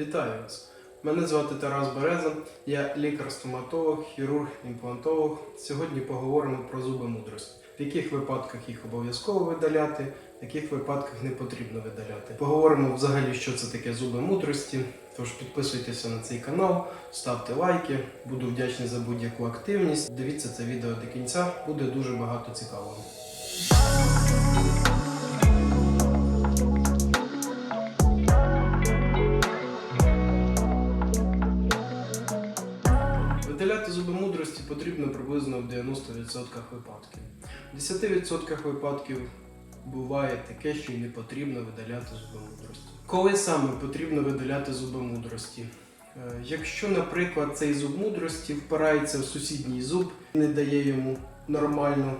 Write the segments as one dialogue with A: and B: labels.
A: Вітаю вас! Мене звати Тарас Береза, я лікар-стоматолог, хірург, імплантолог. Сьогодні поговоримо про зуби мудрості. В яких випадках їх обов'язково видаляти, в яких випадках не потрібно видаляти. Поговоримо взагалі, що це таке зуби мудрості. Тож підписуйтеся на цей канал, ставте лайки, буду вдячний за будь-яку активність. Дивіться це відео до кінця, буде дуже багато цікавого. Приблизно в 90% випадків. В 10% випадків буває таке, що й не потрібно видаляти зуби мудрості. Коли саме потрібно видаляти зуби мудрості? Е, Якщо, наприклад, цей зуб мудрості впирається в сусідній зуб і не дає йому нормально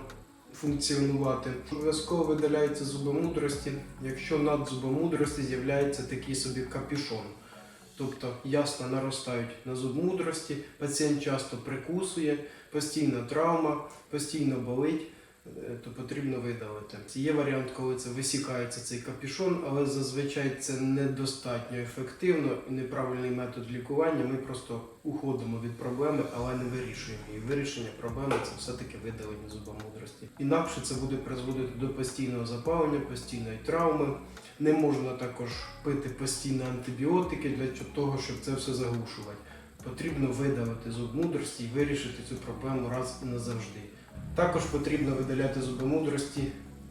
A: функціонувати, обов'язково видаляються зуби мудрості, якщо над зубом мудрості з'являється такий собі капюшон. Тобто ясно наростають на зуб мудрості, пацієнт часто прикусує, постійна травма, постійно болить, то потрібно видалити. Є варіант, коли це висікається цей капюшон, але зазвичай це недостатньо ефективно і неправильний метод лікування. Ми просто уходимо від проблеми, але не вирішуємо її. Вирішення проблеми це все-таки видалення зуба мудрості. Інакше це буде призводити до постійного запалення, постійної травми. Не можна також пити постійно антибіотики для того, щоб це все заглушувати. Потрібно видалити зуб мудрості і вирішити цю проблему раз і назавжди. Також потрібно видаляти зуби мудрості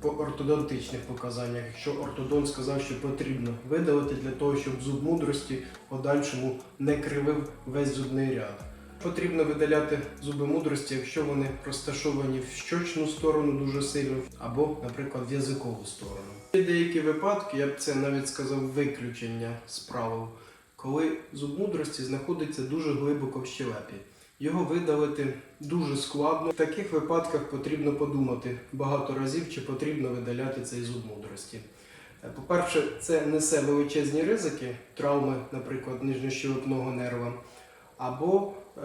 A: по ортодонтичних показаннях. Якщо ортодонт сказав, що потрібно видалити для того, щоб зуб мудрості подальшому не кривив весь зубний ряд. Потрібно видаляти зуби мудрості, якщо вони розташовані в щочну сторону дуже сильно, або, наприклад, в язикову сторону. Є деякі випадки, я б це навіть сказав, виключення з правил, коли зуб мудрості знаходиться дуже глибоко в щелепі. Його видалити дуже складно. В таких випадках потрібно подумати багато разів, чи потрібно видаляти цей зуб мудрості. Е, По-перше, це несе величезні ризики, травми, наприклад, нижньощелепного нерва, або е,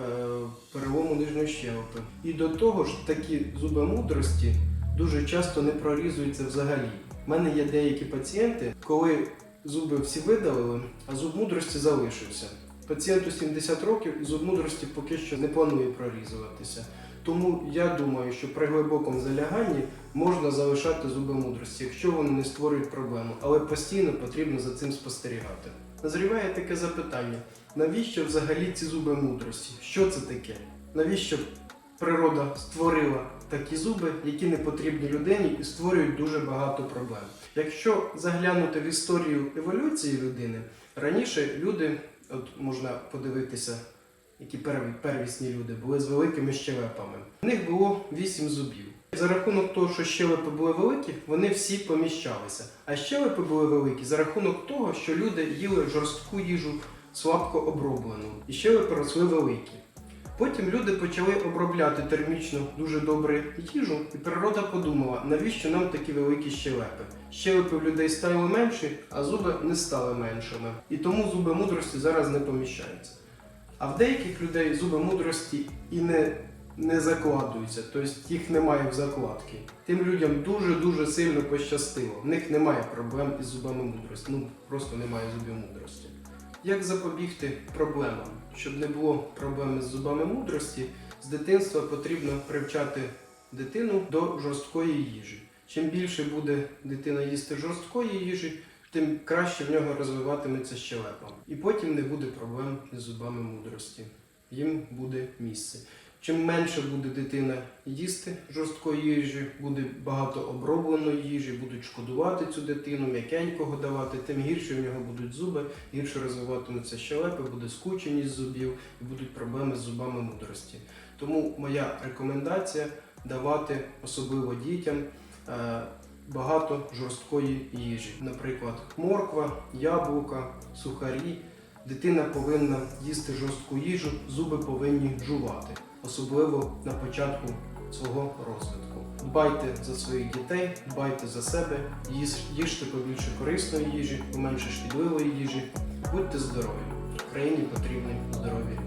A: перелому нижньої щелепи. І до того ж, такі зуби мудрості дуже часто не прорізуються взагалі. У мене є деякі пацієнти, коли зуби всі видалили, а зуб мудрості залишився. Пацієнту 70 років і зуб мудрості поки що не планує прорізуватися. Тому я думаю, що при глибокому заляганні можна залишати зуби мудрості, якщо вони не створюють проблему, але постійно потрібно за цим спостерігати. Назріває таке запитання: навіщо взагалі ці зуби мудрості? Що це таке? Навіщо природа створила такі зуби, які не потрібні людині і створюють дуже багато проблем? Якщо заглянути в історію еволюції людини, раніше люди, от можна подивитися, які перві, первісні люди були з великими щелепами. У них було 8 зубів. За рахунок того, що щелепи були великі, вони всі поміщалися. А щелепи були великі за рахунок того, що люди їли жорстку їжу, слабко оброблену, і щелепи росли великі. Потім люди почали обробляти термічно дуже добре їжу, і природа подумала, навіщо нам такі великі щелепи. Щелепи в людей стали менші, а зуби не стали меншими. І тому зуби мудрості зараз не поміщаються. А в деяких людей зуби мудрості і не, не закладуються, тобто їх немає в закладці. Тим людям дуже-дуже сильно пощастило. В них немає проблем із зубами мудрості. Ну просто немає зубів мудрості. Як запобігти проблемам? Щоб не було проблем з зубами мудрості, з дитинства потрібно привчати дитину до жорсткої їжі. Чим більше буде дитина їсти жорсткої їжі, тим краще в нього розвиватиметься щелепа. І потім не буде проблем з зубами мудрості. Їм буде місце. Чим менше буде дитина їсти жорсткої їжі, буде багато обробленої їжі, будуть шкодувати цю дитину, м'якенького давати, тим гірше в нього будуть зуби, гірше розвиватимуться щелепи, буде скученість зубів і будуть проблеми з зубами мудрості. Тому моя рекомендація давати особливо дітям е, багато жорсткої їжі. Наприклад, морква, яблука, сухарі. Дитина повинна їсти жорстку їжу, зуби повинні жувати, особливо на початку свого розвитку. Дбайте за своїх дітей, дбайте за себе, їж- їжте побільше корисної їжі, поменше шкідливої їжі. Будьте здорові! Україні потрібні здорові